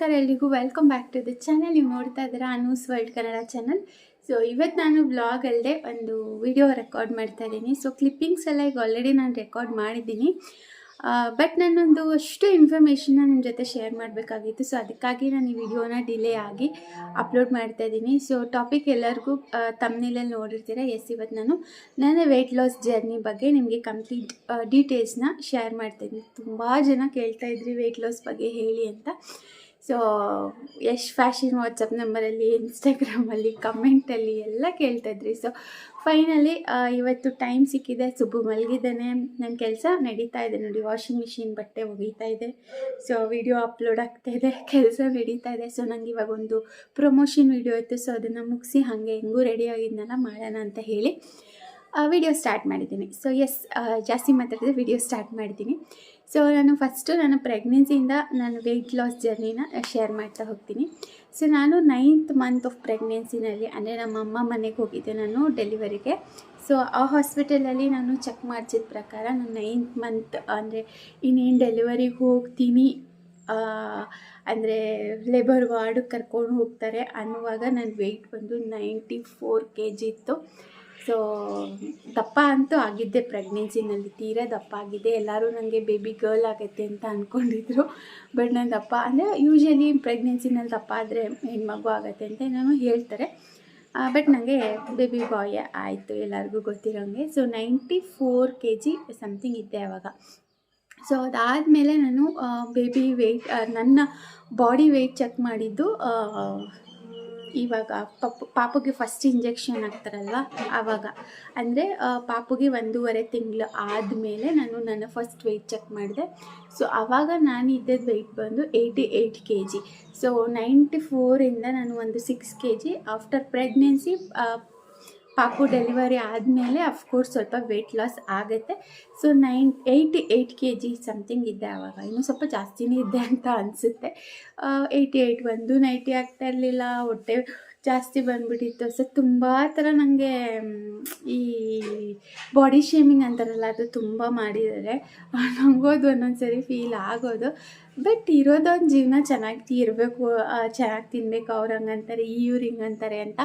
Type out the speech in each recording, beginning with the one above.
ನಮಸ್ಕಾರ ಎಲ್ರಿಗೂ. Welcome back to the channel ನೀವು ನೋಡ್ತಾ ಇದ್ದೀರಾ Anu's world Kannada channel so ಇವತ್ತು ನಾನು ಬ್ಲಾಗ್ ಅಲ್ಲದೆ ಒಂದು ವಿಡಿಯೋ ರೆಕಾರ್ಡ್ ಮಾಡ್ತಾ ಇದ್ದೀನಿ. ಸೊ ಕ್ಲಿಪ್ಪಿಂಗ್ಸ್ ಎಲ್ಲ ಈಗ ಆಲ್ರೆಡಿ ನಾನು ರೆಕಾರ್ಡ್ ಮಾಡಿದ್ದೀನಿ. ಬಟ್ ನಾನೊಂದು ಅಷ್ಟು ಇನ್ಫಾರ್ಮೇಷನ್ನ ನಿಮ್ಮ ಜೊತೆ ಶೇರ್ ಮಾಡಬೇಕಾಗಿತ್ತು. ಸೊ ಅದಕ್ಕಾಗಿ ನಾನು ಈ ವಿಡಿಯೋನ ಡಿಲೇ ಆಗಿ ಅಪ್ಲೋಡ್ ಮಾಡ್ತಾ ಇದ್ದೀನಿ. ಸೊ ಟಾಪಿಕ್ ಎಲ್ಲರಿಗೂ ತಮ್ಮನೇಲಲ್ಲಿ ನೋಡಿರ್ತೀರ? ಎಸ್ ಇವತ್ತು ನಾನು ನನ್ನ ವೆಯ್ಟ್ ಲಾಸ್ ಜರ್ನಿ ಬಗ್ಗೆ ನಿಮಗೆ ಕಂಪ್ಲೀಟ್ ಡೀಟೇಲ್ಸ್ನ ಶೇರ್ ಮಾಡ್ತಾಯಿದ್ದೀನಿ ತುಂಬ ಜನ ಕೇಳ್ತಾ ಇದ್ರಿ ವೆಯ್ಟ್ ಲಾಸ್ ಬಗ್ಗೆ ಹೇಳಿ ಅಂತ. ಸೊ ಯಶ್ ಫ್ಯಾಷನ್ ವಾಟ್ಸಪ್ ನಂಬರಲ್ಲಿ ಇನ್ಸ್ಟಾಗ್ರಾಮಲ್ಲಿ ಕಮೆಂಟಲ್ಲಿ ಎಲ್ಲ ಕೇಳ್ತಾಯಿದ್ರಿ ಸೊ ಫೈನಲಿ ಇವತ್ತು ಟೈಮ್ ಸಿಕ್ಕಿದೆ. ಸುಬ್ಬು ಮಲಗಿದ್ದಾನೆ. ನನ್ನ ಕೆಲಸ ನಡೀತಾ ಇದೆ ನೋಡಿ. ವಾಷಿಂಗ್ ಮಿಷಿನ್ ಬಟ್ಟೆ ಒಗೀತಾ ಇದೆ. ಸೊ ವಿಡಿಯೋ ಅಪ್ಲೋಡ್ ಆಗ್ತಾ ಇದೆ. ಕೆಲಸ ನಡೀತಾ ಇದೆ. ಸೊ ನಂಗೆ ಇವಾಗ ಒಂದು ಪ್ರಮೋಷನ್ ವಿಡಿಯೋ ಇತ್ತು. ಸೊ ಅದನ್ನು ಮುಗಿಸಿ ಹಾಗೆ ಹೆಂಗೂ ರೆಡಿ ಆಗಿದ್ನಲ್ಲ ಮಾಡೋಣ ಅಂತ ಹೇಳಿ ವಿಡಿಯೋ ಸ್ಟಾರ್ಟ್ ಮಾಡಿದ್ದೀನಿ. ಸೊ ಎಸ್ ಜಾಸ್ತಿ ಮಾತಾಡಿದ್ರೆ ವಿಡಿಯೋ ಸ್ಟಾರ್ಟ್ ಮಾಡಿದ್ದೀನಿ. ಸೊ ನಾನು ಫಸ್ಟು ನನ್ನ ಪ್ರೆಗ್ನೆನ್ಸಿಯಿಂದ ನಾನು ವೆಯ್ಟ್ ಲಾಸ್ ಜರ್ನಿನ ಶೇರ್ ಮಾಡ್ತಾ ಹೋಗ್ತೀನಿ. ಸೊ ನಾನು ನೈನ್ತ್ ಮಂತ್ ಆಫ್ ಪ್ರೆಗ್ನೆನ್ಸಿನಲ್ಲಿ ಅಂದರೆ ನಮ್ಮ ಅಮ್ಮ ಮನೆಗೆ ಹೋಗಿದ್ದೆ ನಾನು ಡೆಲಿವರಿಗೆ ಸೊ ಆ ಹಾಸ್ಪಿಟಲಲ್ಲಿ ನಾನು ಚೆಕ್ ಮಾಡಿಸಿದ ಪ್ರಕಾರ ನಾನು ನೈನ್ತ್ ಮಂತ್ ಅಂದರೆ ಇನ್ನೇನು ಡೆಲಿವರಿಗೆ ಹೋಗ್ತೀನಿ ಅಂದರೆ ಲೇಬರ್ ವಾರ್ಡ್ ಕರ್ಕೊಂಡು ಹೋಗ್ತಾರೆ ಅನ್ನುವಾಗ ನನ್ನ ವೆಯ್ಟ್ ಬಂದು ನೈಂಟಿ ಫೋರ್ ಕೆ ಜಿ ಇತ್ತು. ಸೊ ದಪ್ಪ ಅಂತೂ ಆಗಿದ್ದೆ. ಪ್ರೆಗ್ನೆನ್ಸಿನಲ್ಲಿ ತೀರಾ ದಪ್ಪ ಆಗಿದೆ ಎಲ್ಲರೂ ನನಗೆ ಬೇಬಿ ಗರ್ಲ್ ಆಗುತ್ತೆ ಅಂತ ಅಂದ್ಕೊಂಡಿದ್ರು ಬಟ್ ನಾನು ದಪ್ಪ ಅಂದರೆ ಯೂಶ್ವಲಿ ಪ್ರೆಗ್ನೆನ್ಸಿನಲ್ಲಿ ದಪ್ಪ ಆದರೆ ಹೆಣ್ಮಗು ಆಗುತ್ತೆ ಅಂತ ನಾನು ಹೇಳ್ತಾರೆ. ಬಟ್ ನನಗೆ ಬೇಬಿ ಬಾಯ್ ಆಯಿತು ಎಲ್ಲರಿಗೂ ಗೊತ್ತಿರೋಂಗೆ. So ninety four K G something ಇದ್ದೆ ಆವಾಗ ಸೊ ಅದಾದಮೇಲೆ ನಾನು ಬೇಬಿ ವೆಯ್ಟ್ ನನ್ನ ಬಾಡಿ ವೆಯ್ಟ್ ಚೆಕ್ ಮಾಡಿದ್ದು ಇವಾಗ ಪಪ್ಪು ಪಾಪುಗೆ ಫಸ್ಟ್ ಇಂಜೆಕ್ಷನ್ ಹಾಕ್ತಾರಲ್ವ, ಆವಾಗ. ಅಂದರೆ ಪಾಪುಗೆ ಒಂದೂವರೆ ತಿಂಗಳು ಆದಮೇಲೆ ನಾನು ನನ್ನ ಫಸ್ಟ್ ವೆಯ್ಟ್ ಚೆಕ್ ಮಾಡಿದೆ. ಸೊ ಆವಾಗ ನಾನು ಇದ್ದದ್ದು ವೆಯ್ಟ್ ಬಂದು eighty eight K G so ninety ಫೋರಿಂದ ನಾನು ಒಂದು six K G after pregnancy ಪಾಪು ಡೆಲಿವರಿ ಆದಮೇಲೆ ಅಫ್ಕೋರ್ಸ್ ಸ್ವಲ್ಪ ವೆಯ್ಟ್ ಲಾಸ್ ಆಗುತ್ತೆ. So nine eighty eight K G something ಇದ್ದೆ ಆವಾಗ ಇನ್ನೂ ಸ್ವಲ್ಪ ಜಾಸ್ತಿನೇ ಇದ್ದೆ ಅಂತ ಅನಿಸುತ್ತೆ. ಏಯ್ಟಿ ಏಯ್ಟ್ ಒಂದು ನೈಟಿ ಆಗ್ತಾ ಇರಲಿಲ್ಲ. ಹೊಟ್ಟೆ ಜಾಸ್ತಿ ಬಂದ್ಬಿಟ್ಟಿತ್ತು. ಸೊ ತುಂಬ ಥರ ನನಗೆ ಈ ಬಾಡಿ ಶೇಮಿಂಗ್ ಅಂತಾರಲ್ಲ, ಅದು ತುಂಬ ಮಾಡಿದ್ದಾರೆ. ನಂಗೋದು ಒಂದೊಂದು ಸರಿ ಫೀಲ್ ಆಗೋದು. ಬಟ್ ಇರೋದೊಂದು ಜೀವನ ಚೆನ್ನಾಗಿ ಇರಬೇಕು ಚೆನ್ನಾಗಿ ತಿನ್ನಬೇಕು ಅವ್ರು ಹಂಗಂತಾರೆ ಇವ್ರು ಹಿಂಗಂತಾರೆ ಅಂತ.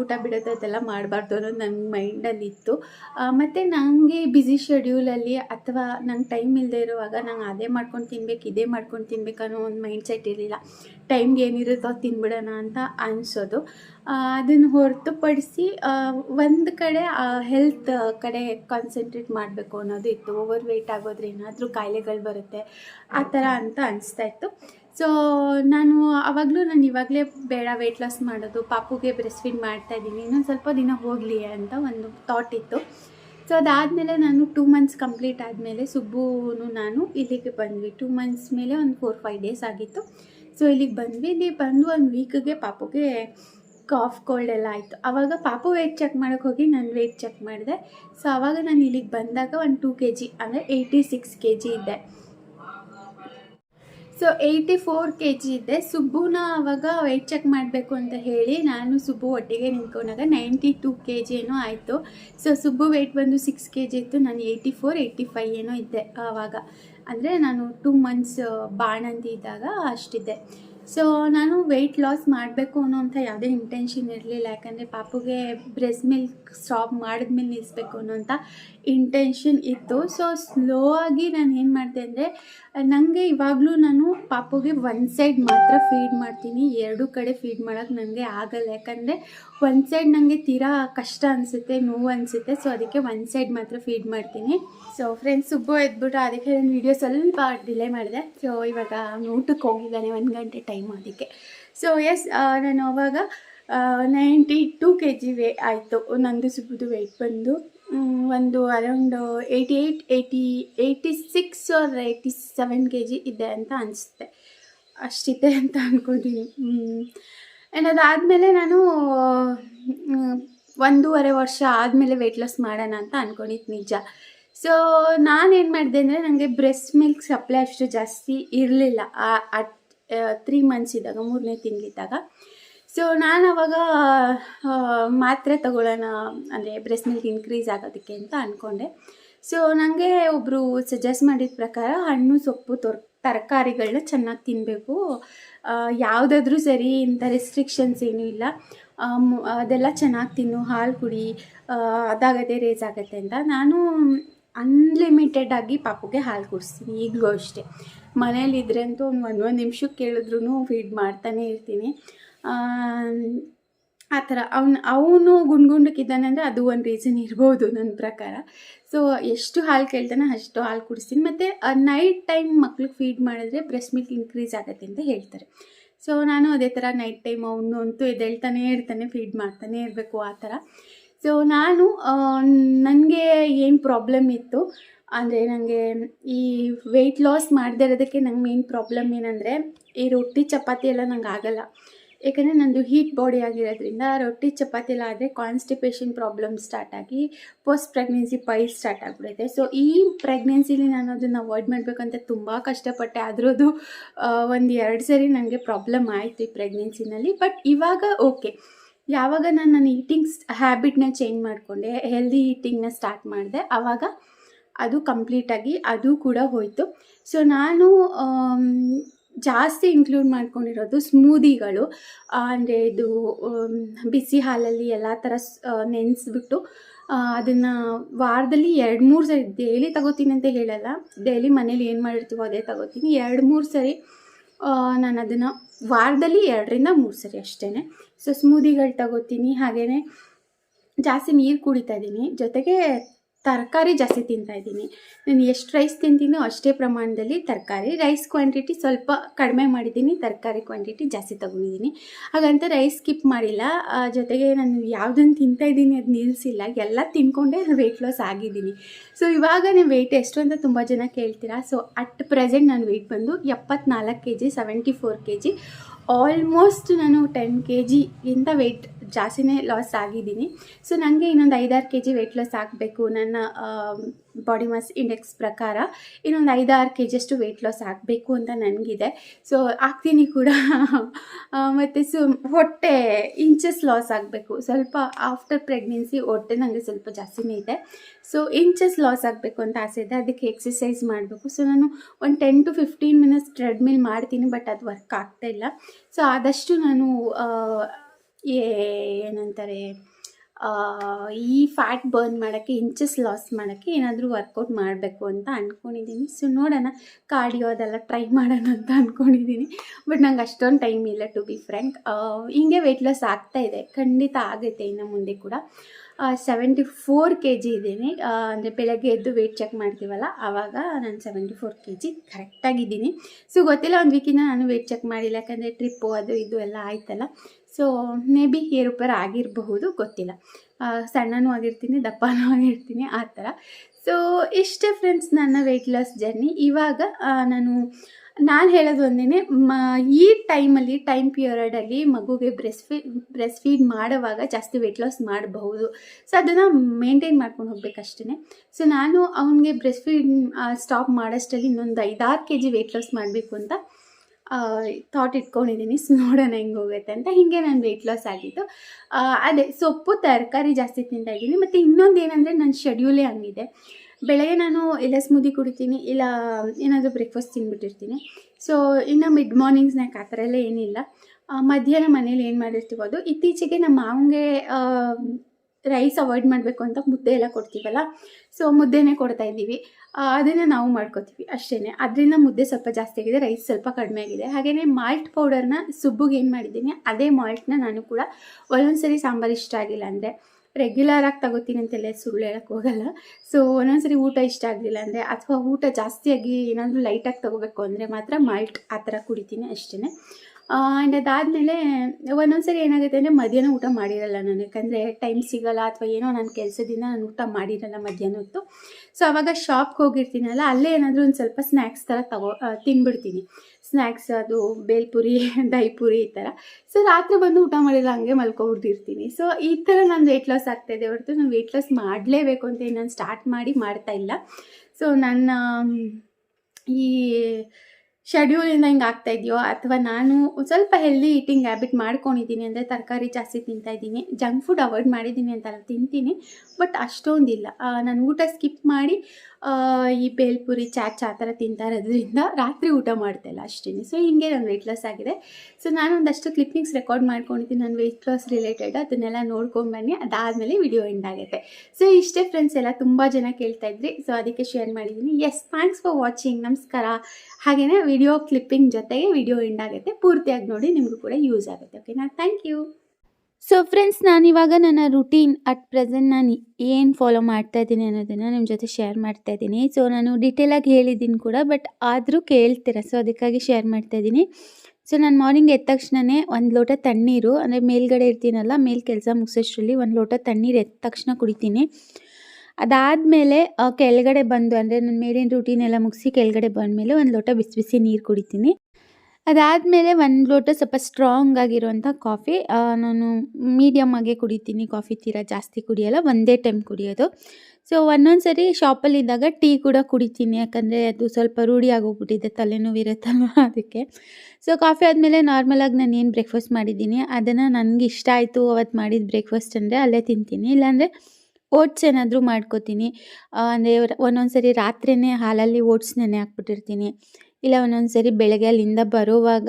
ಊಟ ಬಿಡೋದು ಅದೆಲ್ಲ ಮಾಡಬಾರ್ದು ಅನ್ನೋದು ನನ್ನ ಮೈಂಡಲ್ಲಿತ್ತು. ಮತ್ತು ನನಗೆ ಬ್ಯುಸಿ ಶೆಡ್ಯೂಲಲ್ಲಿ ಅಥವಾ ನಂಗೆ ಟೈಮ್ ಇಲ್ಲದೆ ಇರುವಾಗ ನಂಗೆ ಅದೇ ಮಾಡ್ಕೊಂಡು ತಿನ್ಬೇಕು, ಇದೇ ಮಾಡ್ಕೊಂಡು ತಿನ್ಬೇಕು ಅನ್ನೋ ಒಂದು ಮೈಂಡ್ ಸೆಟ್ ಇರಲಿಲ್ಲ ಟೈಮ್ಗೆ ಏನಿರುತ್ತೋ ತಿನ್ಬಿಡೋಣ ಅಂತ ಅನಿಸೋದು. ಅದನ್ನು ಹೊರತುಪಡಿಸಿ ಒಂದು ಕಡೆ ಹೆಲ್ತ್ ಕಡೆ ಕಾನ್ಸಂಟ್ರೇಟ್ ಮಾಡಬೇಕು ಅನ್ನೋದು ಇತ್ತು. ಓವರ್ ವೆಯ್ಟ್ ಆಗೋದ್ರೆ ಏನಾದರೂ ಕಾಯಿಲೆಗಳು ಬರುತ್ತೆ, ಆ ಥರ ಅಂತ ಅನಿಸ್ತಾ ಇತ್ತು. ಸೊ ನಾನು ಆವಾಗಲೂ ನಾನು ಇವಾಗಲೇ ಬೇಡ ವೆಯ್ಟ್ ಲಾಸ್ ಮಾಡೋದು, ಪಾಪುಗೆ ಬ್ರೆಸ್ಟ್ ಫೀಡ್ ಮಾಡ್ತಾ ಇದ್ದೀನಿ, ಇನ್ನೊಂದು ಸ್ವಲ್ಪ ದಿನ ಹೋಗಲಿ ಅಂತ ಒಂದು ಥಾಟ್ ಇತ್ತು. ಸೊ ಅದಾದಮೇಲೆ ನಾನು ಟೂ ಮಂತ್ಸ್ ಕಂಪ್ಲೀಟ್ ಆದಮೇಲೆ ಸುಬ್ಬುನು ನಾನು ಇಲ್ಲಿಗೆ ಬಂದ್ವಿ. ಟೂ ಮಂತ್ಸ್ ಮೇಲೆ ಒಂದು ಫೋರ್ ಫೈವ್ ಡೇಸ್ ಆಗಿತ್ತು. ಸೊ ಇಲ್ಲಿಗೆ ಬಂದ್ವಿ. ಇಲ್ಲಿ ಬಂದು ಒಂದು ವೀಕ್ಗೆ ಪಾಪುಗೆ ಕಾಫ್ ಕೋಲ್ಡ್ ಎಲ್ಲ ಆಯಿತು. ಆವಾಗ ಪಾಪು ವೆಯ್ಟ್ ಚೆಕ್ ಮಾಡೋಕ್ಕೆ ಹೋಗಿ ನಾನು ವೆಯ್ಟ್ ಚೆಕ್ ಮಾಡಿದೆ. ಸೊ ಆವಾಗ ನಾನು ಇಲ್ಲಿಗೆ ಬಂದಾಗ ಒಂದು ಟೂ ಕೆ ಜಿ ಅಂದರೆ ಏಯ್ಟಿ ಸಿಕ್ಸ್ ಕೆ ಜಿ ಇದ್ದೆ. So eighty four K G ಇದೆ. ಸುಬ್ಬುನ ಆವಾಗ ವೆಯ್ಟ್ ಚೆಕ್ ಮಾಡಬೇಕು ಅಂತ ಹೇಳಿ ನಾನು ಸುಬ್ಬು ಒಟ್ಟಿಗೆ ನಿಂತ್ಕೊಂಡಾಗ ನೈಂಟಿ ಟೂ ಕೆ ಜಿ ಏನೋ ಆಯಿತು. ಸೊ ಸುಬ್ಬು ವೆಯ್ಟ್ ಬಂದು ಸಿಕ್ಸ್ ಕೆ ಜಿ ಇತ್ತು. ನಾನು ಏಯ್ಟಿ ಫೋರ್ ಏಯ್ಟಿ ಫೈ ಏನೋ ಇದ್ದೆ ಆವಾಗ ಅಂದರೆ ನಾನು ಟೂ ಮಂತ್ಸ್ ಬಾಣಂತಿ ಇದ್ದಾಗ ಅಷ್ಟಿದ್ದೆ. ಸೊ ನಾನು ವೆಯ್ಟ್ ಲಾಸ್ ಮಾಡಬೇಕು ಅನ್ನೋಂಥ ಯಾವುದೇ ಇಂಟೆನ್ಷನ್ ಇರಲಿಲ್ಲ. ಯಾಕಂದರೆ ಪಾಪುಗೆ ಬ್ರೆಸ್ಟ್ ಮಿಲ್ಕ್ ಸ್ಟಾಪ್ ಮಾಡಿದ್ಮೇಲೆ ನಿಲ್ಲಿಸ್ಬೇಕು ಅನ್ನೋಂಥ ಇಂಟೆನ್ಷನ್ ಇತ್ತು. ಸೊ ಸ್ಲೋ ಆಗಿ ನಾನು ಏನು ಮಾಡಿದೆ ಅಂದರೆ ನನಗೆ ಇವಾಗಲೂ ನಾನು ಪಾಪುಗೆ ಒನ್ ಸೈಡ್ ಮಾತ್ರ ಫೀಡ್ ಮಾಡ್ತೀನಿ. ಎರಡು ಕಡೆ ಫೀಡ್ ಮಾಡೋಕ್ಕೆ ನನಗೆ ಆಗಲ್ಲ. ಯಾಕಂದರೆ ಒನ್ ಸೈಡ್ ನನಗೆ ತೀರಾ ಕಷ್ಟ ಅನಿಸುತ್ತೆ, ನೋವು ಅನಿಸುತ್ತೆ ಸೊ ಅದಕ್ಕೆ ಒನ್ ಸೈಡ್ ಮಾತ್ರ ಫೀಡ್ ಮಾಡ್ತೀನಿ. ಸೊ ಫ್ರೆಂಡ್ಸ್ ಸುಬ್ಬು ಎದ್ಬಿಟ್ಟು ಅದಕ್ಕೆ ನಾನು ವೀಡಿಯೋ ಸ್ವಲ್ಪ ಡಿಲೇ ಮಾಡಿದೆ. ಸೊ ಇವಾಗ ಊಟಕ್ಕೆ ಹೋಗಿದ್ದಾನೆ, ಒಂದು ಗಂಟೆ ಟೈಮ್ ಅದಕ್ಕೆ. ಸೊ ಎಸ್ ನಾನು ಅವಾಗ ನೈಂಟಿ ಟೂ ಕೆ ಜಿ ವೇ ಆಯಿತು. ನಂದು ಸುಬ್ಬುದು ವೆಯ್ಟ್ ಬಂದು ಒಂದು around eighty eight eighty eighty six or eighty seven K G ಇದೆ ಅಂತ ಅನಿಸುತ್ತೆ. ಅಷ್ಟಿದೆ ಅಂತ ಅಂದ್ಕೊತೀನಿ ಆ್ಯಂಡ್ ಅದಾದಮೇಲೆ ನಾನು ಒಂದೂವರೆ ವರ್ಷ ಆದಮೇಲೆ ವೆಯ್ಟ್ ಲಾಸ್ ಮಾಡೋಣ ಅಂತ ಅಂದ್ಕೊಂಡಿದ್ದು ನಿಜ. ಸೊ ನಾನೇನು ಮಾಡಿದೆ ಅಂದರೆ ನನಗೆ ಬ್ರೆಸ್ಟ್ ಮಿಲ್ಕ್ ಸಪ್ಲೈ ಅಷ್ಟು ಜಾಸ್ತಿ ಇರಲಿಲ್ಲ. ಅಟ್ ತ್ರೀ ಮಂತ್ಸ್ ಇದ್ದಾಗ, ಮೂರನೇ ತಿಂಗಳಿದ್ದಾಗ. ಸೊ ನಾನು ಅವಾಗ ಮಾತ್ರೆ ತಗೊಳ್ಳೋಣ, ಅಂದರೆ ಬ್ರೆಸ್ಟ್ ಮಿಲ್ಕ್ ಇನ್ಕ್ರೀಸ್ ಆಗೋದಕ್ಕೆ ಅಂತ ಅಂದ್ಕೊಂಡೆ ಸೊ ನನಗೆ ಒಬ್ಬರು ಸಜೆಸ್ಟ್ ಮಾಡಿದ ಪ್ರಕಾರ ಹಣ್ಣು ಸೊಪ್ಪು ತೊರ್ ತರಕಾರಿಗಳನ್ನ ಚೆನ್ನಾಗಿ ತಿನ್ನಬೇಕು ಯಾವುದಾದ್ರೂ ಸರಿ ಇಂಥ ರೆಸ್ಟ್ರಿಕ್ಷನ್ಸ್ ಏನೂ ಇಲ್ಲ. ಅದೆಲ್ಲ ಚೆನ್ನಾಗಿ ತಿನ್ನು, ಹಾಲು ಕುಡಿ ಅದಾಗತ್ತೆ ರೇಸ್ ಆಗುತ್ತೆ ಅಂತ ನಾನು ಅನ್ಲಿಮಿಟೆಡ್ ಆಗಿ ಪಾಪುಗೆ ಹಾಲು ಕುಡಿಸ್ತೀನಿ, ಈಗಲೂ ಅಷ್ಟೇ. ಮನೇಲಿದ್ರೆ ಅಂತೂ ಒಂದು ಒಂದು ನಿಮಿಷಕ್ಕೆ ಕೇಳಿದ್ರೂ ಫೀಡ್ ಮಾಡ್ತಾನೆ ಇರ್ತೀನಿ. ಆ, ಥರ ಅವನು ಅವನು ಗುಂಡ್ಗುಂಡಕ್ಕಿದ್ದಾನೆ ಅಂದರೆ ಅದು ಒಂದು ರೀಸನ್ ಇರ್ಬೋದು ನನ್ನ ಪ್ರಕಾರ. ಸೊ ಎಷ್ಟು ಹಾಲು ಕೇಳ್ತಾನೆ ಅಷ್ಟು ಹಾಲು ಕುಡಿಸ್ತೀನಿ. ಮತ್ತು ನೈಟ್ ಟೈಮ್ ಮಕ್ಳಿಗೆ ಫೀಡ್ ಮಾಡಿದ್ರೆ ಬ್ರೆಸ್ಟ್ ಮಿಲ್ಕ್ ಇನ್ಕ್ರೀಸ್ ಆಗುತ್ತೆ ಅಂತ ಹೇಳ್ತಾರೆ. ಸೊ ನಾನು ಅದೇ ಥರ ನೈಟ್ ಟೈಮ್ ಅವನು ಅಂತೂ ಎದ್ದೇಳ್ತಾನೆ ಇರ್ತಾನೆ ಫೀಡ್ ಮಾಡ್ತಾನೆ ಇರಬೇಕು ಆ ಥರ. ಸೊ ನಾನು ನನಗೆ ಏನು ಪ್ರಾಬ್ಲಮ್ ಇತ್ತು ಅಂದರೆ ನನಗೆ ಈ ವೆಯ್ಟ್ ಲಾಸ್ ಮಾಡದೇ ಇರೋದಕ್ಕೆ ನಂಗೆ ಮೇನ್ ಪ್ರಾಬ್ಲಮ್ ಏನಂದರೆ ಈ ರೊಟ್ಟಿ ಚಪಾತಿ ಎಲ್ಲ ನಂಗೆ ಆಗಲ್ಲ. ಏಕೆಂದರೆ ನಂದು ಹೀಟ್ ಬಾಡಿ ಆಗಿರೋದ್ರಿಂದ ರೊಟ್ಟಿ, ಚಪಾತಿ ಎಲ್ಲ ಆದರೆ ಕಾನ್ಸ್ಟಿಪೇಷನ್ ಪ್ರಾಬ್ಲಮ್ ಸ್ಟಾರ್ಟ್ ಆಗಿ ಪೋಸ್ಟ್ ಪ್ರೆಗ್ನೆನ್ಸಿ ಪೈಲ್ ಸ್ಟಾರ್ಟ್ ಆಗಿಬಿಡುತ್ತೆ. ಸೊ ಈ ಪ್ರೆಗ್ನೆನ್ಸಿಲಿ ನಾನು ಅದನ್ನು ಅವಾಯ್ಡ್ ಮಾಡಬೇಕಂತ ತುಂಬ ಕಷ್ಟಪಟ್ಟೆ. ಆದರೂ ಅದು ಒಂದು ಎರಡು ಸರಿ ನನಗೆ ಪ್ರಾಬ್ಲಮ್ ಆಯಿತು ಈ ಪ್ರೆಗ್ನೆನ್ಸಿನಲ್ಲಿ ಬಟ್ ಇವಾಗ ಓಕೆ ಯಾವಾಗ ನಾನು ನನ್ನ ಈಟಿಂಗ್ಸ್ ಹ್ಯಾಬಿಟ್ನ ಚೇಂಜ್ ಮಾಡಿಕೊಂಡೆ ಹೆಲ್ದಿ ಈಟಿಂಗ್ನ ಸ್ಟಾರ್ಟ್ ಮಾಡಿದೆ ಆವಾಗ ಅದು ಕಂಪ್ಲೀಟಾಗಿ ಅದು ಕೂಡ ಹೋಯಿತು. ಸೊ ನಾನು ಜಾಸ್ತಿ ಇನ್ಕ್ಲೂಡ್ ಮಾಡ್ಕೊಂಡಿರೋದು ಸ್ಮೂದಿಗಳು. ಅಂದರೆ ಇದು ಬಿಸಿ ಹಾಲಲ್ಲಿ ಎಲ್ಲ ಥರ ನೆನೆಸ್ಬಿಟ್ಟು ಅದನ್ನು ವಾರದಲ್ಲಿ ಎರಡು ಮೂರು ಸರಿ ಡೈಲಿ ತಗೋತೀನಿ ಅಂತ ಹೇಳಲ್ಲ. ಡೈಲಿ ಮನೇಲಿ ಏನು ಮಾಡಿರ್ತೀವೋ ಅದೇ ತಗೋತೀನಿ. ಎರಡು ಮೂರು ಸರಿ ನಾನು ಅದನ್ನು ವಾರದಲ್ಲಿ ಎರಡರಿಂದ ಮೂರು ಸರಿ ಅಷ್ಟೇ ಸೊ ಸ್ಮೂದಿಗಳು ತಗೋತೀನಿ. ಹಾಗೆಯೇ ಜಾಸ್ತಿ ನೀರು ಕುಡಿತಾ ಇದ್ದೀನಿ ಜೊತೆಗೆ ತರಕಾರಿ ಜಾಸ್ತಿ ತಿಂತಾ ಇದ್ದೀನಿ. ನಾನು ಎಷ್ಟು ರೈಸ್ ತಿಂತೀನೋ ಅಷ್ಟೇ ಪ್ರಮಾಣದಲ್ಲಿ ತರಕಾರಿ. ರೈಸ್ ಕ್ವಾಂಟಿಟಿ ಸ್ವಲ್ಪ ಕಡಿಮೆ ಮಾಡಿದ್ದೀನಿ. ತರಕಾರಿ ಕ್ವಾಂಟಿಟಿ ಜಾಸ್ತಿ ತಗೊಂಡಿದ್ದೀನಿ. ಹಾಗಂತ ರೈಸ್ ಸ್ಕಿಪ್ ಮಾಡಿಲ್ಲ. ಜೊತೆಗೆ ನಾನು ಯಾವುದನ್ನು ತಿಂತಾ ಇದ್ದೀನಿ ಅದು ನಿಲ್ಲಿಸಿಲ್ಲ ಎಲ್ಲ ತಿನ್ಕೊಂಡೇ ವೆಯ್ಟ್ ಲಾಸ್ ಆಗಿದ್ದೀನಿ. ಸೊ ಇವಾಗ ನೀವು ವೆಯ್ಟ್ ಎಷ್ಟು ಅಂತ ತುಂಬ ಜನ ಕೇಳ್ತೀರಾ? ಸೊ ಅಟ್ ಪ್ರೆಸೆಂಟ್ ನಾನು ವೆಯ್ಟ್ ಬಂದು ಎಪ್ಪತ್ನಾಲ್ಕು K G seventy four K G almost ನಾನು ಟೆನ್ ಕೆ ಜಿಗಿಂತ ವೆಯ್ಟ್ ಜಾಸ್ತಿನೇ ಲಾಸ್ ಆಗಿದ್ದೀನಿ. ಸೊ ನನಗೆ ಇನ್ನೊಂದು ಐದಾರು ಕೆ ಜಿ ವೆಯ್ಟ್ ಲಾಸ್ ಆಗಬೇಕು. ನನ್ನ ಬಾಡಿ ಮಾಸ್ ಇಂಡೆಕ್ಸ್ ಪ್ರಕಾರ ಇನ್ನೊಂದು ಐದಾರು ಕೆ ಜಿಯಷ್ಟು ವೆಯ್ಟ್ ಲಾಸ್ ಆಗಬೇಕು ಅಂತ ನನಗಿದೆ. ಸೊ ಆಗ್ತೀನಿ ಕೂಡ. ಮತ್ತು ಸು, ಹೊಟ್ಟೆ ಇಂಚಸ್ ಲಾಸ್ ಆಗಬೇಕು. ಸ್ವಲ್ಪ ಆಫ್ಟರ್ ಪ್ರೆಗ್ನೆನ್ಸಿ ಹೊಟ್ಟೆ ನನಗೆ ಸ್ವಲ್ಪ ಜಾಸ್ತಿನೇ ಇದೆ. ಸೊ ಇಂಚಸ್ ಲಾಸ್ ಆಗಬೇಕು ಅಂತ ಆಸೆ ಇದೆ. ಅದಕ್ಕೆ ಎಕ್ಸಸೈಸ್ ಮಾಡಬೇಕು. ಸೊ ನಾನು ಒಂದು ten to fifteen minutes treadmill ಮಾಡ್ತೀನಿ ಬಟ್ ಅದು ವರ್ಕ್ ಆಗ್ತಾ ಇಲ್ಲ. ಸೊ ಆದಷ್ಟು ನಾನು ಏನಂತಾರೆ ಈ ಫ್ಯಾಟ್ ಬರ್ನ್ ಮಾಡೋಕ್ಕೆ ಇಂಚಸ್ ಲಾಸ್ ಮಾಡೋಕ್ಕೆ ಏನಾದರೂ ವರ್ಕೌಟ್ ಮಾಡಬೇಕು ಅಂತ ಅಂದ್ಕೊಂಡಿದ್ದೀನಿ ಸೊ ನೋಡೋಣ ಕಾರ್ಡಿಯೋ ಅದೆಲ್ಲ ಟ್ರೈ ಮಾಡೋಣ ಅಂತ ಅಂದ್ಕೊಂಡಿದ್ದೀನಿ ಬಟ್ ನಂಗೆ ಅಷ್ಟೊಂದು ಟೈಮ್ ಇಲ್ಲ ಟು ಬಿ ಫ್ರ್ಯಾಂಕ್ ಹಿಂಗೆ ವೆಯ್ಟ್ ಲಾಸ್ ಆಗ್ತಾ ಇದೆ. ಖಂಡಿತ ಆಗುತ್ತೆ ಇನ್ನು ಮುಂದೆ ಕೂಡ. ಸೆವೆಂಟಿ ಫೋರ್ ಕೆ ಜಿ ಇದ್ದೀನಿ ಅಂದರೆ ಬೆಳಗ್ಗೆ ಎದ್ದು ವೆಯ್ಟ್ ಚೆಕ್ ಮಾಡ್ತೀವಲ್ಲ, ಆವಾಗ ನಾನು ಸೆವೆಂಟಿ ಫೋರ್ ಕೆ ಜಿ ಕರೆಕ್ಟಾಗಿದ್ದೀನಿ ಸೊ ಗೊತ್ತಿಲ್ಲ, ಒಂದು ವೀಕಿಂದ ನಾನು ವೆಯ್ಟ್ ಚೆಕ್ ಮಾಡಿಲ್ಲ, ಯಾಕಂದರೆ ಟ್ರಿಪ್ಪು ಅದು ಇದು ಎಲ್ಲ ಆಯ್ತಲ್ಲ. ಸೊ ಮೇ ಬಿ ಏರುಪೇರು ಆಗಿರಬಹುದು, ಗೊತ್ತಿಲ್ಲ. ಸಣ್ಣನೂ ಆಗಿರ್ತೀನಿ, ದಪ್ಪನೂ ಆಗಿರ್ತೀನಿ, ಆ ಥರ. ಸೊ ಇಷ್ಟೇ ಫ್ರೆಂಡ್ಸ್ ನನ್ನ ವೆಯ್ಟ್ ಲಾಸ್ ಜರ್ನಿ ಇವಾಗ ನಾನು ನಾನು ಹೇಳೋದು ಒಂದೇ ಮ, ಈ ಟೈಮಲ್ಲಿ ಟೈಮ್ ಪೀರಿಯಡಲ್ಲಿ ಮಗುಗೆ ಬ್ರೆಸ್ ಫೀಡ್ ಬ್ರೆಸ್ ಫೀಡ್ ಮಾಡುವಾಗ ಜಾಸ್ತಿ ವೆಯ್ಟ್ ಲಾಸ್ ಮಾಡಬಹುದು. ಸೊ ಅದನ್ನು ಮೇಂಟೈನ್ ಮಾಡ್ಕೊಂಡು ಹೋಗ್ಬೇಕಷ್ಟೇ ಸೊ ನಾನು ಅವನಿಗೆ ಬ್ರೆಸ್ ಫೀಡ್ ಸ್ಟಾಪ್ ಮಾಡೋಷ್ಟರಲ್ಲಿ ಇನ್ನೊಂದು ಐದಾರು ಕೆ ಜಿ ವೆಯ್ಟ್ ಲಾಸ್ ಮಾಡಬೇಕು ಅಂತ ಥಾಟ್ ಇಟ್ಕೊಂಡಿದ್ದೀನಿ ನೋಡೋಣ ಹೆಂಗೆ ಹೋಗುತ್ತೆ ಅಂತ. ಹೀಗೆ ನಾನು ವೆಯ್ಟ್ ಲಾಸ್ ಆಗಿತ್ತು ಅದೇ ಸೊಪ್ಪು, ತರಕಾರಿ ಜಾಸ್ತಿ ತಿಂತಾ ಇದ್ದೀನಿ. ಮತ್ತು ಇನ್ನೊಂದು ಏನಂದರೆ ನನ್ನ ಶೆಡ್ಯೂಲೇ ಹಂಗಿದೆ. ಬೆಳಗ್ಗೆ ನಾನು ಎಲ್ಲ ಸ್ಮೂದಿ ಕುಡಿತೀನಿ, ಇಲ್ಲ ಏನಾದರೂ ಬ್ರೇಕ್ಫಾಸ್ಟ್ ತಿಂದ್ಬಿಟ್ಟಿರ್ತೀನಿ. ಸೊ ಇನ್ನು ಮಿಡ್ ಮಾರ್ನಿಂಗ್ ಸ್ನ್ಯಾಕ್ ಆ ಥರ ಎಲ್ಲ ಏನಿಲ್ಲ. ಮಧ್ಯಾಹ್ನ ಮನೇಲಿ ಏನು ಮಾಡಿರ್ತೀವೋ ಅದು. ಇತ್ತೀಚೆಗೆ ನಮ್ಮ ಮಾವಂಗೆ ರೈಸ್ ಅವಾಯ್ಡ್ ಮಾಡಬೇಕು ಅಂತ ಮುದ್ದೆ ಎಲ್ಲ ಕೊಡ್ತೀವಲ್ಲ? ಸೊ ಮುದ್ದೆನೇ ಕೊಡ್ತಾ ಇದ್ದೀವಿ. ಅದನ್ನು ನಾವು ಮಾಡ್ಕೋತೀವಿ ಅಷ್ಟೇ ಅದರಿಂದ ಮುದ್ದೆ ಸ್ವಲ್ಪ ಜಾಸ್ತಿ ಆಗಿದೆ ರೈಸ್ ಸ್ವಲ್ಪ ಕಡಿಮೆ ಆಗಿದೆ. ಹಾಗೆಯೇ ಮಾಲ್ಟ್ ಪೌಡರ್ನ ಸುಬ್ಬುಗೆ ಏನು ಮಾಡಿದ್ದೀನಿ, ಅದೇ ಮಾಲ್ಟ್ನ ನಾನು ಕೂಡ ಒಂದೊಂದ್ಸರಿ ಸಾಂಬಾರು ಇಷ್ಟ ಆಗಿಲ್ಲ ಅಂದರೆ ರೆಗ್ಯುಲರಾಗಿ ತಗೋತೀನಿ ಅಂತೆಲ್ಲ ಸುಳ್ಳು ಹೇಳಕ್ಕೆ ಹೋಗಲ್ಲ. ಸೊ ಒಂದೊಂದ್ಸರಿ ಊಟ ಇಷ್ಟ ಆಗಲಿಲ್ಲ ಅಂದರೆ, ಅಥವಾ ಊಟ ಜಾಸ್ತಿಯಾಗಿ ಏನಾದರೂ ಲೈಟಾಗಿ ತಗೋಬೇಕು ಅಂದರೆ ಮಾತ್ರ ಮಾಲ್ಟ್ ಆ ಥರ ಕುಡಿತೀನಿ ಅಷ್ಟೇ ಆ್ಯಂಡ್ ಅದಾದಮೇಲೆ ಒಂದೊಂದ್ಸರಿ ಏನಾಗುತ್ತೆ ಅಂದರೆ ಮಧ್ಯಾಹ್ನ ಊಟ ಮಾಡಿರಲ್ಲ ನಾನು. ಯಾಕಂದರೆ ಟೈಮ್ ಸಿಗಲ್ಲ ಅಥವಾ ಏನೋ ನನ್ನ ಕೆಲಸದಿಂದ ನಾನು ಊಟ ಮಾಡಿರಲ್ಲ ಮಧ್ಯಾಹ್ನ ಹೊತ್ತು. ಸೊ ಅವಾಗ ಶಾಪ್ಗೆ ಹೋಗಿರ್ತೀನಲ್ಲ, ಅಲ್ಲೇ ಏನಾದರೂ ಒಂದು ಸ್ವಲ್ಪ ಸ್ನ್ಯಾಕ್ಸ್ ಥರ ತಗೋ ತಿಂದ್ಬಿಡ್ತೀನಿ ಸ್ನ್ಯಾಕ್ಸ್ ಅದು ಬೇಲ್ಪುರಿ ದಹಿಪುರಿ ಈ ಥರ ಸೊ ರಾತ್ರಿ ಬಂದು ಊಟ ಮಾಡಿಲ್ಲ, ಹಂಗೆ ಮಲ್ಕೊಬಿಟ್ಟಿರ್ತೀನಿ ಸೊ ಈ ಥರ ನಾನು ವೆಯ್ಟ್ ಲಾಸ್ ಆಗ್ತಾಯಿದೆ ಹೊರತು, ನಾನು ವೆಯ್ಟ್ ಲಾಸ್ ಮಾಡಲೇಬೇಕು ಅಂತ ನಾನು ಸ್ಟಾರ್ಟ್ ಮಾಡಿ ಮಾಡ್ತಾ ಇಲ್ಲ. ಸೊ ನನ್ನ, ಈ ಶೆಡ್ಯೂಲಿಂದ ಹಿಂಗೆ ಆಗ್ತಾ ಇದೆಯೋ? ಅಥವಾ ನಾನು ಸ್ವಲ್ಪ ಹೆಲ್ದಿ ಈಟಿಂಗ್ ಹ್ಯಾಬಿಟ್ ಮಾಡ್ಕೊಂಡಿದ್ದೀನಿ ಅಂದರೆ ತರಕಾರಿ ಜಾಸ್ತಿ ತಿಂತಾ ಇದ್ದೀನಿ ಜಂಕ್ ಫುಡ್ ಅವಾಯ್ಡ್ ಮಾಡಿದ್ದೀನಿ ಅಂತಲ್ಲ ತಿಂತೀನಿ ಬಟ್ ಅಷ್ಟೊಂದಿಲ್ಲ. ನಾನು ಊಟ ಸ್ಕಿಪ್ ಮಾಡಿ ಈ ಬೇಲ್ಪುರಿ ಚಾಟ್ ಆ ಥರ ತಿಂತಾ ಇರೋದ್ರಿಂದ ರಾತ್ರಿ ಊಟ ಮಾಡ್ತಾ ಇಲ್ಲ ಅಷ್ಟೇ ಸೊ ಹಿಂಗೆ ನಾನು ವೆಯ್ಟ್ ಲಾಸ್ ಆಗಿದೆ. ಸೊ ನಾನು ಒಂದಷ್ಟು ಕ್ಲಿಪ್ಪಿಂಗ್ಸ್ ರೆಕಾರ್ಡ್ ಮಾಡ್ಕೊಂಡಿದ್ದೀನಿ. ನಾನು ವೆಯ್ಟ್ ಲಾಸ್ ರಿಲೇಟೆಡ್ ಅದನ್ನೆಲ್ಲ ನೋಡ್ಕೊಂಡು ಬನ್ನಿ. ಅದಾದಮೇಲೆ ವಿಡಿಯೋ ಎಂಡ್ ಆಗುತ್ತೆ. ಸೊ ಇಷ್ಟೇ ಫ್ರೆಂಡ್ಸ್ ಎಲ್ಲ ತುಂಬ ಜನ ಕೇಳ್ತಾ ಇದ್ರಿ. ಸೊ ಅದಕ್ಕೆ ಶೇರ್ ಮಾಡಿದ್ದೀನಿ. ಎಸ್ ಥ್ಯಾಂಕ್ಸ್ ಫಾರ್ ವಾಚಿಂಗ್ ನಮಸ್ಕಾರ. ಹಾಗೆಯೇ ವಿಡಿಯೋ ಕ್ಲಿಪ್ಪಿಂಗ್ ಜೊತೆಗೆ ವಿಡಿಯೋ ಎಂಡ್ ಆಗುತ್ತೆ. ಪೂರ್ತಿಯಾಗಿ ನೋಡಿ ನಿಮಗೂ ಕೂಡ ಯೂಸ್ ಆಗುತ್ತೆ. ಓಕೆನಾ ಥ್ಯಾಂಕ್ ಯು ಸೊ ಫ್ರೆಂಡ್ಸ್ ನಾನು ಇವಾಗ ನನ್ನ ರುಟೀನ್ ಅಟ್ ಪ್ರೆಸೆಂಟ್ ನಾನು ಏನು ಫಾಲೋ ಮಾಡ್ತಾ ಇದ್ದೀನಿ ಅನ್ನೋದನ್ನು ನಿಮ್ಮ ಜೊತೆ ಶೇರ್ ಮಾಡ್ತಾ ಇದ್ದೀನಿ. ಸೊ ನಾನು ಡೀಟೇಲಾಗಿ ಹೇಳಿದ್ದೀನಿ ಕೂಡ ಬಟ್ ಆದರೂ ಕೇಳ್ತೀರ? ಸೊ ಅದಕ್ಕಾಗಿ ಶೇರ್ ಮಾಡ್ತಾ ಇದ್ದೀನಿ. ಸೊ ನಾನು ಮಾರ್ನಿಂಗ್ ಎದ್ದ ತಕ್ಷಣವೇ ಒಂದು ಲೋಟ ತಣ್ಣೀರು, ಅಂದರೆ ಮೇಲ್ಗಡೆ ಇರ್ತೀನಲ್ಲ, ಮೇಲ್ ಕೆಲಸ ಮುಗಿಸೋಷ್ಟರಲ್ಲಿ ಒಂದು ಲೋಟ ತಣ್ಣೀರು ಎದ್ದ ತಕ್ಷಣ ಕುಡಿತೀನಿ. ಅದಾದಮೇಲೆ ಕೆಳಗಡೆ ಬಂದು, ಅಂದರೆ ನನ್ನ ಮೇಲಿನ ರೂಟೀನ್ ಎಲ್ಲ ಮುಗಿಸಿ ಕೆಳಗಡೆ ಬಂದಮೇಲೆ ಒಂದು ಲೋಟ ಬಿಸಿ ಬಿಸಿ ನೀರು ಕುಡಿತೀನಿ. ಅದಾದಮೇಲೆ ಒಂದು ಲೋಟ ಸ್ವಲ್ಪ ಸ್ಟ್ರಾಂಗ್ ಆಗಿರುವಂಥ ಕಾಫಿ ನಾನು ಮೀಡಿಯಮ್ ಆಗೇ ಕುಡಿತೀನಿ. ಕಾಫಿ ತೀರ ಜಾಸ್ತಿ ಕುಡಿಯೋಲ್ಲ, ಒಂದೇ ಟೈಮ್ ಕುಡಿಯೋದು. ಸೊ ಒಂದೊಂದು ಸರಿ ಶಾಪಲ್ಲಿದ್ದಾಗ ಟೀ ಕೂಡ ಕುಡಿತೀನಿ. ಯಾಕಂದರೆ ಅದು ಸ್ವಲ್ಪ ರೂಢಿ ಆಗೋಗ್ಬಿಟ್ಟಿದೆ, ತಲೆನೋವು ಇರುತ್ತಲ್ವ ಅದಕ್ಕೆ. ಸೊ ಕಾಫಿ ಆದಮೇಲೆ ನಾರ್ಮಲಾಗಿ ನಾನು ಏನು ಬ್ರೇಕ್ಫಾಸ್ಟ್ ಮಾಡಿದ್ದೀನಿ, ಅದನ್ನು ನನಗೆ ಇಷ್ಟ ಆಯಿತು ಅವತ್ತು ಮಾಡಿದ ಬ್ರೇಕ್ಫಾಸ್ಟ್ ಅಂದರೆ ಅಲ್ಲೇ ತಿಂತೀನಿ. ಇಲ್ಲಾಂದರೆ ಓಟ್ಸ್ ಏನಾದರೂ ಮಾಡ್ಕೋತೀನಿ. ಅಂದರೆ ಒಂದೊಂದು ಸರಿ ರಾತ್ರಿಯೇ ಹಾಲಲ್ಲಿ ಓಟ್ಸ್ ನೆನೆ ಹಾಕ್ಬಿಟ್ಟಿರ್ತೀನಿ. ಇಲ್ಲ, ಒಂದೊಂದು ಸರಿ ಬೆಳಗ್ಗೆ ಅಲ್ಲಿಂದ ಬರೋವಾಗ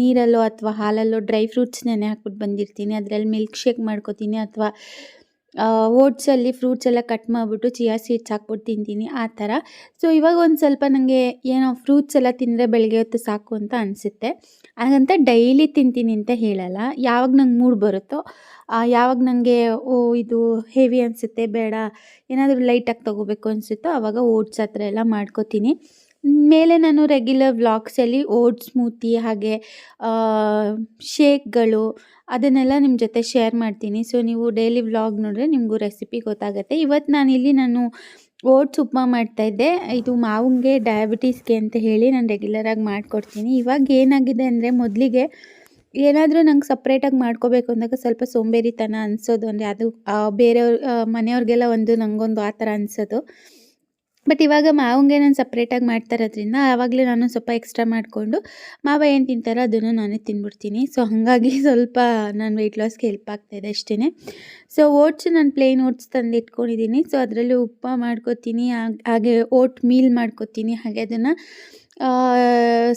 ನೀರಲ್ಲೋ ಅಥವಾ ಹಾಲಲ್ಲೋ ಡ್ರೈ ಫ್ರೂಟ್ಸ್ ನೆನೆ ಹಾಕ್ಬಿಟ್ಟು ಬಂದಿರ್ತೀನಿ. ಅದರಲ್ಲಿ ಮಿಲ್ಕ್ ಶೇಕ್ ಮಾಡ್ಕೋತೀನಿ ಅಥವಾ ಓಟ್ಸಲ್ಲಿ ಫ್ರೂಟ್ಸ್ ಎಲ್ಲ ಕಟ್ ಮಾಡಿಬಿಟ್ಟು ಚಿಯಾ ಸೀಡ್ಸ್ ಹಾಕ್ಬಿಟ್ಟು ತಿಂತೀನಿ ಆ ಥರ. ಸೊ, ಇವಾಗ ಒಂದು ಸ್ವಲ್ಪ ನನಗೆ ಏನೋ ಫ್ರೂಟ್ಸ್ ಎಲ್ಲ ತಿಂದರೆ ಬೆಳಗ್ಗೆ ಹೊತ್ತು ಸಾಕು ಅಂತ ಅನಿಸುತ್ತೆ. ಹಾಗಂತ ಡೈಲಿ ತಿಂತೀನಿ ಅಂತ ಹೇಳಲ್ಲ. ಯಾವಾಗ ನಂಗೆ ಮೂಡ್ ಬರುತ್ತೋ ಯಾವಾಗ ನನಗೆ ಓ, ಇದು ಹೆವಿ ಅನಿಸುತ್ತೆ, ಬೇಡ, ಏನಾದರೂ ಲೈಟಾಗಿ ತೊಗೋಬೇಕು ಅನಿಸುತ್ತೋ ಆವಾಗ ಓಟ್ಸ್ ಆ ಥರ ಎಲ್ಲ ಮಾಡ್ಕೋತೀನಿ. ಮೇಲೆ ನಾನು ರೆಗ್ಯುಲರ್ ವ್ಲಾಗ್ಸಲ್ಲಿ ಓಟ್ಸ್ ಸ್ಮೂತಿ ಹಾಗೆ ಶೇಕ್ಗಳು ಅದನ್ನೆಲ್ಲ ನಿಮ್ಮ ಜೊತೆ ಶೇರ್ ಮಾಡ್ತೀನಿ. ಸೊ ನೀವು ಡೈಲಿ ವ್ಲಾಗ್ ನೋಡಿದ್ರೆ ನಿಮಗೂ ರೆಸಿಪಿ ಗೊತ್ತಾಗುತ್ತೆ. ಇವತ್ತು ನಾನಿಲ್ಲಿ ನಾನು ಓಟ್ಸ್ ಉಪ್ಮಾ ಮಾಡ್ತಾಯಿದ್ದೆ ಇದು ಮಾವಂಗೆ ಡಯಾಬಿಟೀಸ್ಗೆ ಅಂತ ಹೇಳಿ ನಾನು ರೆಗ್ಯುಲರಾಗಿ ಮಾಡಿಕೊಡ್ತೀನಿ. ಇವಾಗ ಏನಾಗಿದೆ ಅಂದರೆ ಮೊದಲಿಗೆ ಏನಾದರೂ ನಂಗೆ ಸಪ್ರೇಟಾಗಿ ಮಾಡ್ಕೋಬೇಕು ಅಂದಾಗ ಸ್ವಲ್ಪ ಸೋಂಬೇರಿತನ ಅನಿಸೋದು, ಅಂದರೆ ಅದು ಬೇರೆಯವ್ರ ಮನೆಯವ್ರಿಗೆಲ್ಲ ಒಂದು ನನಗೊಂದು ಆ ಥರ ಅನಿಸೋದು. ಬಟ್ ಇವಾಗ ಮಾವಂಗೆ ನಾನು ಸಪ್ರೇಟಾಗಿ ಮಾಡ್ತಾ ಇರೋದ್ರಿಂದ ಆವಾಗಲೇ ನಾನು ಸ್ವಲ್ಪ ಎಕ್ಸ್ಟ್ರಾ ಮಾಡಿಕೊಂಡು ಮಾವ ಏನು ತಿಂತಾರೋ ಅದನ್ನು ನಾನೇ ತಿಂದ್ಬಿಡ್ತೀನಿ ಸೊ ಹಾಗಾಗಿ ಸ್ವಲ್ಪ ನಾನು ವೆಯ್ಟ್ ಲಾಸ್ಗೆ ಹೆಲ್ಪ್ ಆಗ್ತಾಯಿದೆ ಅಷ್ಟೇ ಸೊ ಓಟ್ಸ್ ನಾನು ಪ್ಲೇನ್ ಓಟ್ಸ್ ತಂದು ಇಟ್ಕೊಂಡಿದ್ದೀನಿ ಸೊ ಅದರಲ್ಲಿ ಉಪ್ಪು ಮಾಡ್ಕೊತೀನಿ, ಹಾಗೆ ಓಟ್ ಮೀಲ್ ಮಾಡ್ಕೊತೀನಿ. ಹಾಗೆ ಅದನ್ನು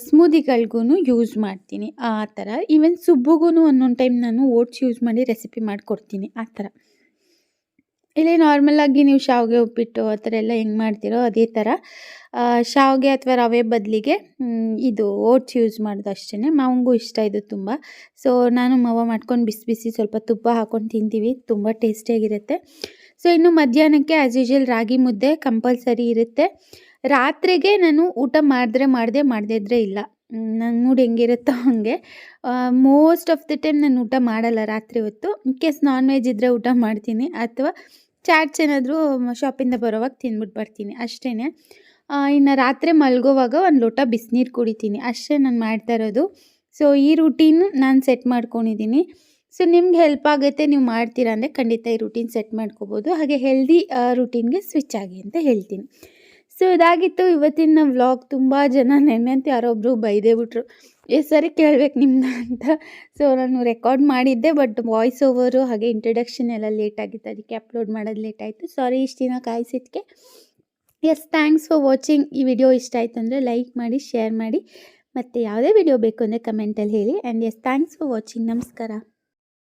ಸ್ಮೂದಿಗಳಿಗೂ ಯೂಸ್ ಮಾಡ್ತೀನಿ. ಆ ಥರ. ಈವನ್ ಸುಬ್ಬುಗೂ ಒಂದೊಂದು ಟೈಮ್ ನಾನು ಓಟ್ಸ್ ಯೂಸ್ ಮಾಡಿ ರೆಸಿಪಿ ಮಾಡಿಕೊಡ್ತೀನಿ. ಆ ಥರ. ಇಲ್ಲಿ ನಾರ್ಮಲಾಗಿ ನೀವು ಶಾವಿಗೆ ಉಪ್ಪಿಟ್ಟು ಆ ಥರ ಎಲ್ಲ ಹೆಂಗೆ ಮಾಡ್ತೀರೋ ಅದೇ ಥರ ಶಾವಿಗೆ ಅಥವಾ ರವೆ ಬದಲಿಗೆ ಇದು ಓಟ್ಸ್ ಯೂಸ್ ಮಾಡೋದು ಅಷ್ಟೇ ಮಾವಂಗೂ ಇಷ್ಟ ಇದು ತುಂಬ. ಸೊ ನಾನು ಮಾವ ಮಾಡ್ಕೊಂಡು ಬಿಸಿ ಬಿಸಿ ಸ್ವಲ್ಪ ತುಪ್ಪ ಹಾಕ್ಕೊಂಡು ತಿಂತೀವಿ. ತುಂಬ ಟೇಸ್ಟಿಯಾಗಿರುತ್ತೆ ಸೊ ಇನ್ನು ಮಧ್ಯಾಹ್ನಕ್ಕೆ ಆ್ಯಸ್ ಯೂಶುವಲ್ ರಾಗಿ ಮುದ್ದೆ ಕಂಪಲ್ಸರಿ ಇರುತ್ತೆ. ರಾತ್ರಿಗೆ ನಾನು ಊಟ ಮಾಡಿದ್ರೆ ಮಾಡದೆ, ಮಾಡದೇ ಇದ್ದರೆ ಇಲ್ಲ. ನನ್ನ ಮೂಡ್ ಹೆಂಗಿರುತ್ತೋ ಹಾಗೆ. ಮೋಸ್ಟ್ ಆಫ್ ದ ಟೈಮ್ ನಾನು ಊಟ ಮಾಡಲ್ಲ ರಾತ್ರಿ ಹೊತ್ತು. ಇನ್ ಕೇಸ್ ನಾನ್ ವೆಜ್ ಇದ್ದರೆ ಊಟ ಮಾಡ್ತೀನಿ. ಅಥವಾ ಚಾಟ್ಸ್ ಏನಾದರೂ ಶಾಪಿಂದ ಬರೋವಾಗ ತಿಂದ್ಬಿಟ್ಟು ಬರ್ತೀನಿ ಅಷ್ಟೇ ಇನ್ನು ರಾತ್ರಿ ಮಲ್ಗೋವಾಗ ಒಂದು ಲೋಟ ಬಿಸಿನೀರು ಕುಡಿತೀನಿ, ಅಷ್ಟೇ ನಾನು ಮಾಡ್ತಾ ಇರೋದು. ಸೊ ಈ ರೂಟೀನ್ ನಾನು ಸೆಟ್ ಮಾಡ್ಕೊಂಡಿದ್ದೀನಿ ಸೊ ನಿಮ್ಗೆ ಹೆಲ್ಪ್ ಆಗುತ್ತೆ, ನೀವು ಮಾಡ್ತೀರಾ ಅಂದರೆ ಖಂಡಿತ ಈ ರೂಟೀನ್ ಸೆಟ್ ಮಾಡ್ಕೋಬೋದು. ಹಾಗೆ ಹೆಲ್ದಿ ರೂಟೀನ್ಗೆ ಸ್ವಿಚ್ ಆಗಿ ಅಂತ ಹೇಳ್ತೀನಿ. ಸೊ ಇದಾಗಿತ್ತು. ಇವತ್ತಿನ ವ್ಲಾಗ್ ತುಂಬ ಜನ ನೆನ್ನೆ ಅಂತ ಯಾರೊಬ್ಬರು ಬೈದೇ ಬಿಟ್ರು. ಎಷ್ಟು ಸರಿ ಕೇಳ್ಬೇಕು ನಿಮ್ಮನ್ನ ಅಂತ. ಸೊ ನಾನು ರೆಕಾರ್ಡ್ ಮಾಡಿದ್ದೆ ಬಟ್ ವಾಯ್ಸ್ ಓವರು ಹಾಗೆ ಇಂಟ್ರಡಕ್ಷನ್ ಎಲ್ಲ ಲೇಟ್ ಆಗಿತ್ತು, ಅದಕ್ಕೆ ಅಪ್ಲೋಡ್ ಮಾಡೋದು ಲೇಟ್ ಆಯಿತು. ಸಾರಿ ಇಷ್ಟು ದಿನ ಕಾಯಿಸಿದ್ದಕ್ಕೆ ಎಸ್ ಥ್ಯಾಂಕ್ಸ್ ಫಾರ್ ವಾಚಿಂಗ್ ಈ ವಿಡಿಯೋ ಇಷ್ಟ ಆಯಿತು ಅಂದರೆ ಲೈಕ್ ಮಾಡಿ ಶೇರ್ ಮಾಡಿ. ಮತ್ತು ಯಾವುದೇ ವಿಡಿಯೋ ಬೇಕು ಅಂದರೆ ಕಮೆಂಟಲ್ಲಿ ಹೇಳಿ. And as thanks for watching ನಮಸ್ಕಾರ.